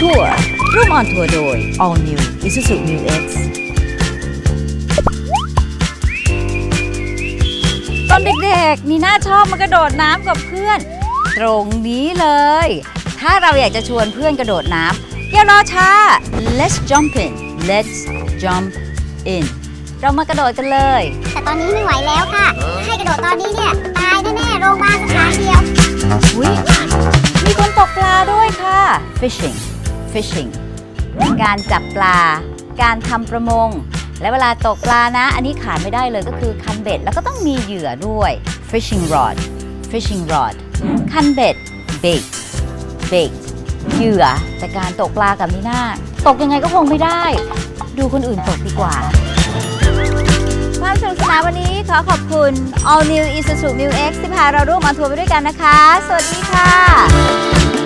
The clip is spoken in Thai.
ทัวร์ร่วมออนทัวร์โดย All New Isuzu New X ตอนเด็กๆนีน่าชอบมากระโดดน้ำกับเพื่อน ตรงนี้เลย ถ้าเราอยากจะชวนเพื่อนกระโดดน้ำอย่ารอช้า let's jump in let's jump in เรามากระโดดกันเลย แต่ตอนนี้ไม่ไหวแล้วค่ะ ให้กระโดดตอนนี้เนี่ย ตายแน่ๆโรงพยาบาลสถานเดียว อุ๊ยมีคนตกปลาด้วยค่ะ fishing fishing การจับปลา การทำประมง และเวลาตกปลานะ อันนี้ขาดไม่ได้เลยก็คือคันเบ็ด แล้วก็ต้องมีเหยื่อด้วย fishing rod fishing rod คันเบ็ด bait bait เหยื่อแต่การตกปลากับนีน่าตกยังไงก็คงไม่ได้ ดูคนอื่นตกดีกว่าความสนุกสนานวันนี้ขอขอบคุณ All New Isuzu Mu X ที่พาเราร่วมออนทัวร์ไปด้วยกันนะคะ สวัสดีค่ะ